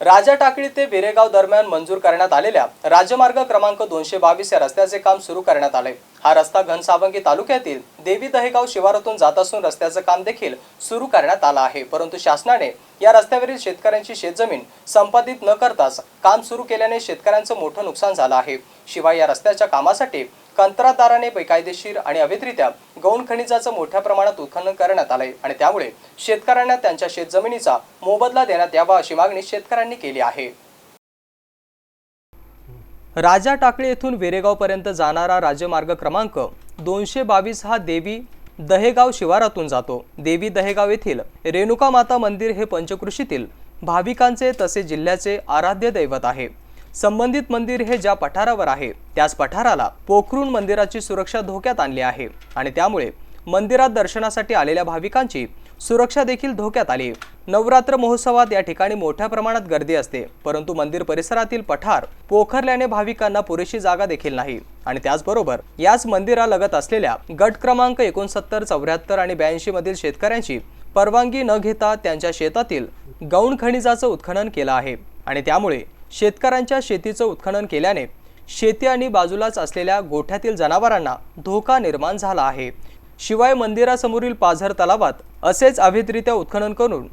राजा टाकळी ते बेरेगाव दरम्यान मंजूर करण्यात आलेल्या राज्यमार्ग क्रमांक दोनशे बावीस या रस्त्याचे काम सुरू करण्यात आले. हा रस्ता घनसावंगी तालुक्यातील देवी दहेगाव शिवारातून जात असून रस्त्याचं काम देखील सुरू करण्यात आलं आहे. परंतु शासनाने या रस्त्यावरील शेतकऱ्यांची शेतजमीन संपादित न करताच काम सुरू केल्याने शेतकऱ्यांचं मोठं नुकसान झालं आहे. शिवाय या रस्त्याच्या कामासाठी कंत्राटदाराने बेकायदेशीर आणि अवैधरित्या गौण खनिजाचं मोठ्या प्रमाणात उत्खनन करण्यात आलंय आणि त्यामुळे शेतकऱ्यांना त्यांच्या शेतजमिनीचा मोबदला देण्यात यावा अशी मागणी शेतकऱ्यांनी केली आहे. राजा टाकळी येथून वेरेगावपर्यंत जाणारा राज्यमार्ग क्रमांक दोनशे बावीस हा देवी दहेगाव शिवारातून जातो. देवी दहेगाव येथील रेणुका माता मंदिर हे पंचकृषीतील भाविकांचे तसे जिल्ह्याचे आराध्य दैवत आहे. संबंधित मंदिर हे ज्या पठारावर आहे त्याच पठाराला पोखरून मंदिराची सुरक्षा धोक्यात आणली आहे आणि त्यामुळे मंदिरात दर्शनासाठी आलेल्या भाविकांची सुरक्षा देखील धोक्यात आली. नवरात्र महोत्सवात या ठिकाणी मोठ्या प्रमाणात गर्दी असते परंतु मंदिर परिसरातील पठार पोखरल्याने भाविकांना पुरेशी जागा देखील नाही. आणि त्याचबरोबर याच मंदिरालगत असलेल्या गट क्रमांक एकोणसत्तर चौऱ्याहत्तर आणि ब्याऐंशी मधील शेतकऱ्यांची परवानगी न घेता त्यांच्या शेतातील गौण खनिजाचं उत्खनन केलं आहे. आणि त्यामुळे शेतकऱ्यांच्या शेतीचं उत्खनन केल्याने शेती आणि बाजूलाच असलेल्या गोठ्यातील जनावरांना धोका निर्माण झाला आहे. शिवाय मंदिरासमोरील पाझर तलावात असेच अवैधरित्या उत्खनन करून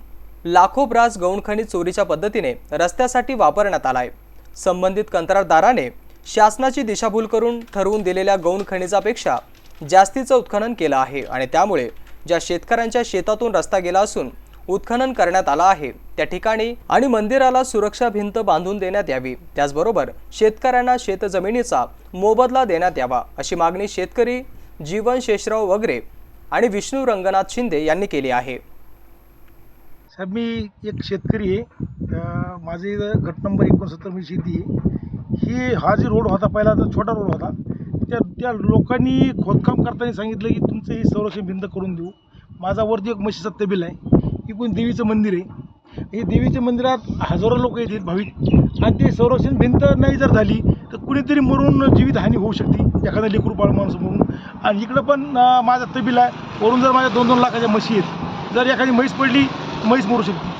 लाखो ब्रास गौणखनिज चोरीच्या पद्धतीने रस्त्यासाठी वापरण्यात आलाय. संबंधित कंत्राटदाराने शासनाची दिशाभूल करून ठरवून दिलेल्या गौण खनिजापेक्षा जास्तीचं उत्खनन केलं आहे आणि त्यामुळे ज्या शेतकऱ्यांच्या शेतातून रस्ता गेला असून उत्खनन करण्यात आला आहे. त्या ठिकाणी आणि मंदिराला सुरक्षा भिंत बांधून देण्यात यावी. त्याचबरोबर शेतकऱ्यांना शेतजमिनीचा मोबदला देण्यात यावा अशी मागणी शेतकरी जीवन शेषराव वगैरे आणि विष्णू रंगनाथ शिंदे यांनी केली आहे. साहेब मी एक शेतकरी आहे. माझे गट नंबर एकोणसत्तर मी शेती आहे. ही हा जी रोड होता पहिला तर छोटा रोड होता. त्या त्या लोकांनी खोदकाम करताना सांगितलं की तुमचं ही संरक्षण भिंत करून देऊ. माझा वरती एक म्हशीचा तबील आहे. ही देवीचं मंदिर आहे. हे देवीच्या मंदिरात हजारो लोक येतात भाविक. आणि ते संरक्षण भिंत नाही जर झाली तर कुणीतरी मरून जीवितहानी होऊ शकते एखादा लेकरू बाळ माणूस मरून. आणि इकडं पण माझा तबील आहे. वरून जर माझ्या दोन दोन लाखाच्या म्हशी आहेत जर एखादी म्हैस पडली म्हैस मरू शकते.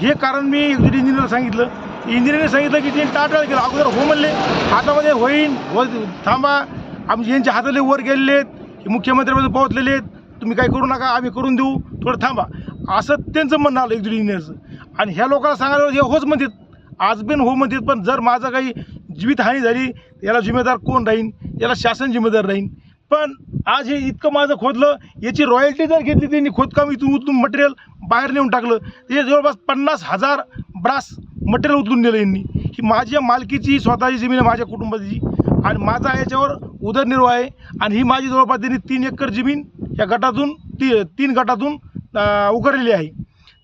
हे कारण मी एक्झिट इंजिनियरला सांगितलं. इंजिनियरने सांगितलं की त्यांनी टाळटाळ केलं अगोदर हो म्हणले हातामध्ये होईन हो थांबा. आमचे यांच्या हाताले वर गेलेले आहेत हे मुख्यमंत्र्यामध्ये पोहोचलेले आहेत. तुम्ही काही करू नका आम्ही करून देऊ थोडं थांबा. असं त्यांचं म्हणणं आलं एक्झिट इंजिनियरचं. आणि ह्या लोकांना सांगायला हे होच म्हणतात. आज बिन हो म्हणतात पण जर माझं काही जीवितहानी झाली याला जिम्मेदार कोण राहीन? याला शासन जिम्मेदार राहीन? पण आज हे इतकं माझं खोदलं याची रॉयल्टी जर घेतली त्यांनी खोदकाम इथून उचलून मटेरियल बाहेर नेऊन टाकलं ते जवळपास पन्नास हजार ब्रास मटेरियल उचलून नेलं यांनी. ही माझ्या मालकीची स्वतःची जमीन आहे माझ्या कुटुंबाची. आणि माझा याच्यावर उदरनिर्वाह आहे. आणि ही माझी जवळपास त्यांनी तीन एकर जमीन या गटातून ती तीन गटातून उघडलेली आहे.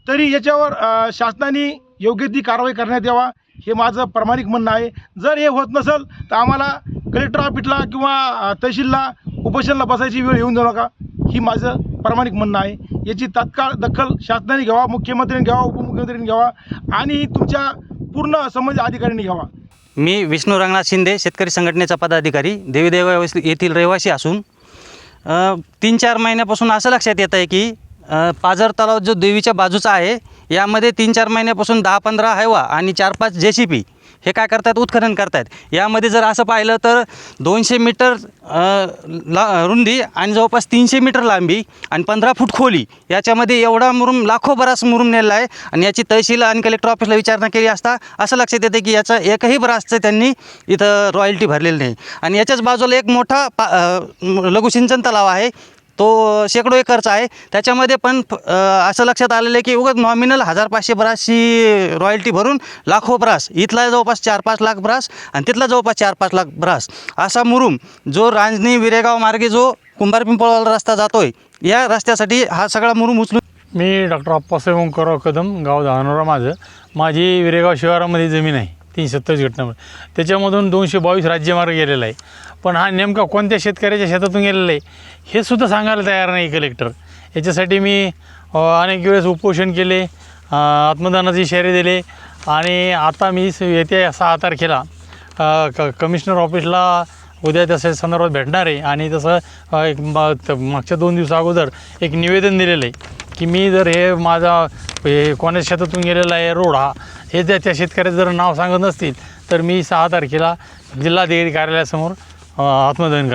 तरी याच्यावर शासनाने योग्य ती कारवाई करण्यात यावा हे माझं प्रामाणिक म्हणणं आहे. जर हे होत नसेल तर आम्हाला कलेक्टर ऑफिसला किंवा तहसीलला उपोषणला बसायची वेळ येऊन देऊ नका. ही माझं प्रामाणिक म्हणणं आहे. याची तात्काळ दखल शासनाने घ्यावा मुख्यमंत्र्यांनी घ्यावा उपमुख्यमंत्र्यांनी घ्यावा आणि तुमच्या पूर्ण संबंधित अधिकाऱ्यांनी घ्यावा. मी विष्णू रंगनाथ शिंदे शेतकरी संघटनेचा पदाधिकारी. देवीदेव येथील रहिवासी असून तीन चार महिन्यापासून असं लक्षात येत आहे की पाझर तलाव जो देवीच्या बाजूचा आहे यामध्ये तीन चार महिन्यापासून दहा पंधरा हैवा आणि चार पाच जे सी पी हे काय करतात उत्खनन करतात यामध्ये जर असं पाहिलं तर दोनशे मीटर ला रुंदी आणि जवळपास तीनशे मीटर लांबी आणि पंधरा फूट खोली याच्यामध्ये एवढा मुरुम लाखो बरास मुरुम नेलेला आहे आणि याची तहसील आणि कलेक्टर ऑफिसला विचारणा केली असता असं लक्षात येते की याचं एकही बरासचं त्यांनी इथं रॉयल्टी भरलेली नाही. आणि याच्याच बाजूला एक मोठा पा लघुसिंचन तलाव आहे. तो शेकडो एकरचा आहे. त्याच्यामध्ये पण असं लक्षात आलेलं आहे की उगाच नॉमिनल हजार पाचशे ब्रासची रॉयल्टी भरून लाखो ब्रास. इथला जवळपास चार पाच लाख ब्रास आणि तिथला जवळपास चार पाच लाख ब्रास. असा मुरुम जो रांजणी विरेगाव मार्गे जो कुंभार पिंपळवाला रस्ता जातो आहे या रस्त्यासाठी हा सगळा मुरुम उचलून मी डॉक्टर अप्पासाहेब ओंकारराव कदम गाव धानोरा माझं. माझी विरेगाव शिवारामध्ये जमीन आहे. तीनशे सत्तावीस घटनावर त्याच्यामधून दोनशे बावीस राज्यमार्ग गेलेला आहे पण हा नेमका कोणत्या शेतकऱ्याच्या शेतातून गेलेला आहे हे सुद्धा सांगायला तयार नाही कलेक्टर याच्यासाठी मी अनेक वेळेस उपोषण केले आत्मदानाचे इशारे दिले आणि आता मी स- येत्या सहा तारखेला क कमिशनर ऑफिसला उद्या तसं संदर्भात भेटणार आहे. आणि तसं एक मागच्या दोन दिवसा अगोदर एक निवेदन दिलेलं आहे की मी जर हे माझा हे कोणाच्या शेतातून गेलेला आहे रोड हा हे जर त्या शेतकऱ्याचं जर नाव सांगत नसतील तर मी सहा तारखेला जिल्हाधिकारी कार्यालयासमोर आत्मदहन करणार.